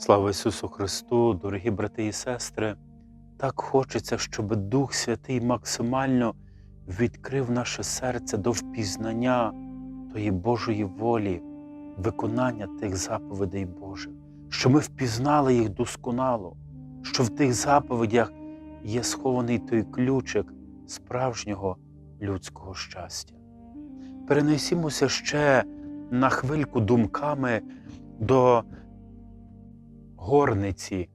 Слава Ісусу Христу, дорогі брати і сестри! Так хочеться, щоб Дух Святий максимально відкрив наше серце до впізнання тої Божої волі, виконання тих заповідей Божих, що ми впізнали їх досконало, що в тих заповідях є схований той ключик справжнього людського щастя. Перенесімося ще на хвильку думками до горниці,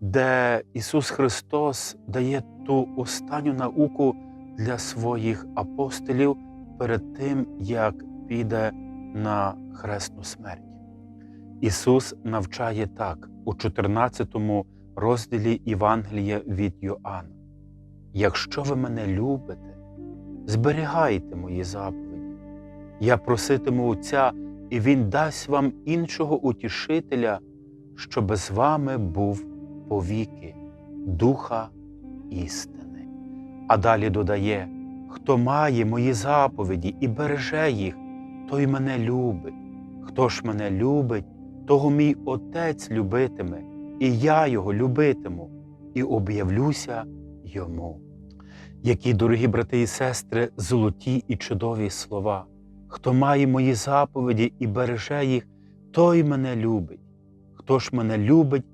де Ісус Христос дає ту останню науку для своїх апостолів перед тим, як піде на хресну смерть. Ісус навчає так у 14 розділі Євангелія від Йоанна. Якщо ви мене любите, зберігайте мої заповіді. Я проситиму Отця, і Він дасть вам іншого утішителя, щоб з вами був повіки, Духа істини. А далі додає: хто має мої заповіді і береже їх, той мене любить. Хто ж мене любить, того мій Отець любитиме, і я його любитиму, і об'явлюся йому. Які, дорогі брати і сестри, золоті і чудові слова. Хто має мої заповіді і береже їх, той мене любить. Хто ж мене любить,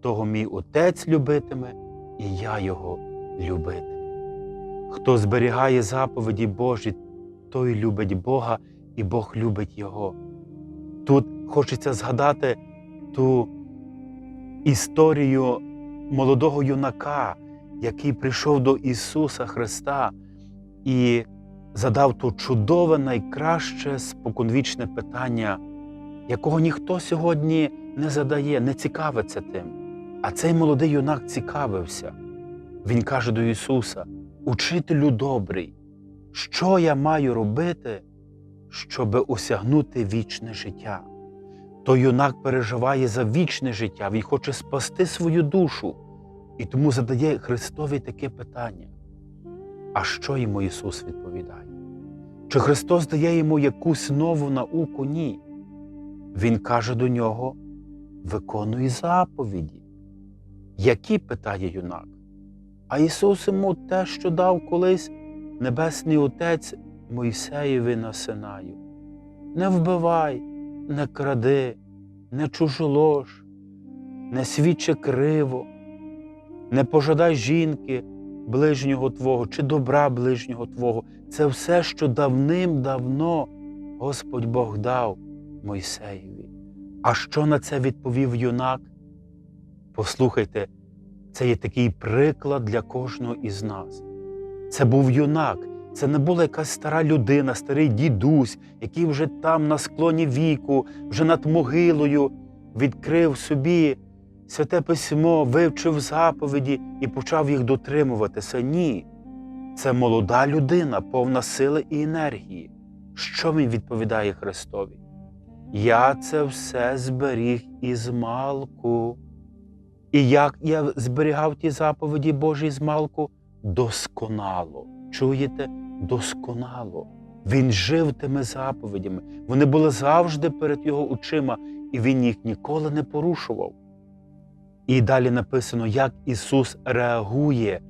того мій Отець любитиме, і я його любитиму. Хто зберігає заповіді Божі, той любить Бога, і Бог любить Його. Тут хочеться згадати ту історію молодого юнака, який прийшов до Ісуса Христа і задав то чудове, найкраще споконвічне питання, якого ніхто сьогодні не задає, не цікавиться тим. А цей молодий юнак цікавився. Він каже до Ісуса: Учителю добрий, що я маю робити, щоб осягнути вічне життя? Той юнак переживає за вічне життя, він хоче спасти свою душу і тому задає Христові таке питання. А що йому Ісус відповідає? Чи Христос дає йому якусь нову науку? Ні. Він каже до нього: виконуй заповіді. Які питає юнак? А Ісус йому те, що дав колись Небесний Отець Мойсеєві на Синаю. Не вбивай, не кради, не чужолож, не свідчи криво, не пожадай жінки ближнього Твого чи добра ближнього Твого. Це все, що давним-давно Господь Бог дав Мойсеєві. А що на це відповів юнак? Послухайте, це є такий приклад для кожного із нас. Це був юнак, це не була якась стара людина, старий дідусь, який вже там на склоні віку, вже над могилою відкрив собі святе письмо, вивчив заповіді і почав їх дотримуватися. Ні. Це молода людина, повна сили і енергії. Що він відповідає Христові? Я це все зберіг із малку. І як я зберігав ті заповіді Божі з малку? Досконало. Чуєте? Досконало. Він жив тими заповідями. Вони були завжди перед його очима, і він їх ніколи не порушував. І далі написано, як Ісус реагує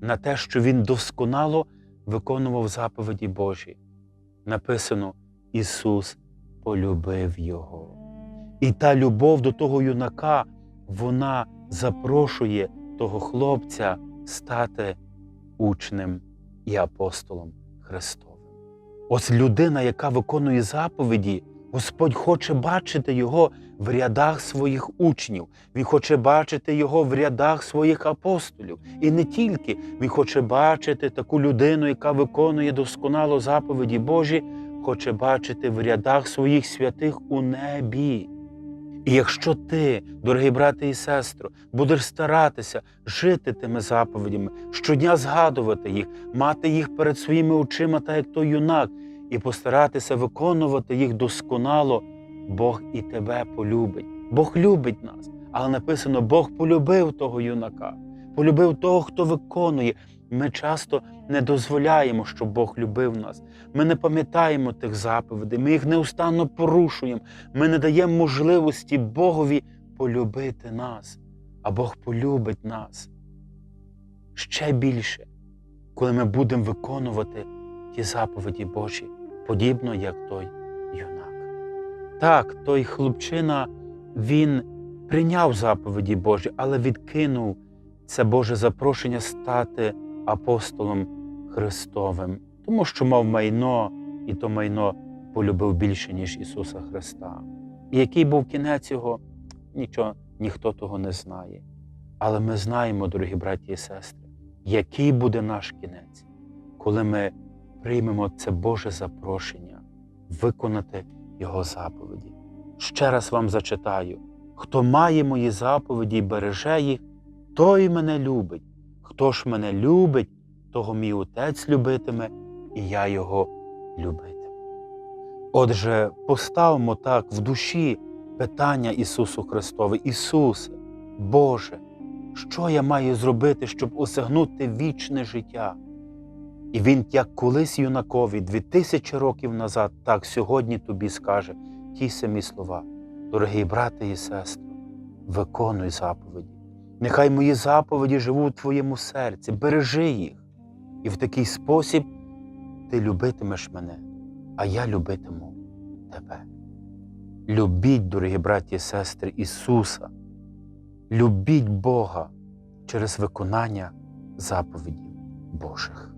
на те, що Він досконало виконував заповіді Божі. Написано, Ісус полюбив Його. І та любов до того юнака, вона запрошує того хлопця стати учнем і апостолом Христовим. Ось людина, яка виконує заповіді, Господь хоче бачити Його в рядах своїх учнів, Він хоче бачити Його в рядах своїх апостолів. І не тільки Він хоче бачити таку людину, яка виконує досконало заповіді Божі, хоче бачити в рядах своїх святих у небі. І якщо ти, дорогі брати і сестро, будеш старатися жити тими заповідями, щодня згадувати їх, мати їх перед своїми очима, так як той юнак, і постаратися виконувати їх досконало, Бог і тебе полюбить. Бог любить нас. Але написано, Бог полюбив того юнака, полюбив того, хто виконує. Ми часто не дозволяємо, щоб Бог любив нас. Ми не пам'ятаємо тих заповідей, ми їх неустанно порушуємо. Ми не даємо можливості Богові полюбити нас, а Бог полюбить нас ще більше, коли ми будемо виконувати ті заповіді Божі, подібно як той юнак. Так, той хлопчина, він прийняв заповіді Божі, але відкинув це Боже запрошення стати апостолом Христовим, тому що мав майно, і то майно полюбив більше, ніж Ісуса Христа. І який був кінець його, нічого, ніхто того не знає. Але ми знаємо, дорогі браті і сестри, який буде наш кінець, коли ми приймемо це Боже запрошення виконати Його заповіді. Ще раз вам зачитаю: хто має мої заповіді і береже їх, той мене любить. Хто ж мене любить, того мій Отець любитиме, і я його любитиму. Отже, поставимо так в душі питання Ісусу Христові. Ісусе, Боже, що я маю зробити, щоб осягнути вічне життя? І Він, як колись юнакові, дві тисячі років назад, так сьогодні тобі скаже ті самі слова. Дорогі брати і сестри, виконуй заповіді. Нехай мої заповіді живуть у твоєму серці, бережи їх. І в такий спосіб ти любитимеш мене, а я любитиму тебе. Любіть, дорогі браті і сестри, Ісуса, любіть Бога через виконання заповідів Божих.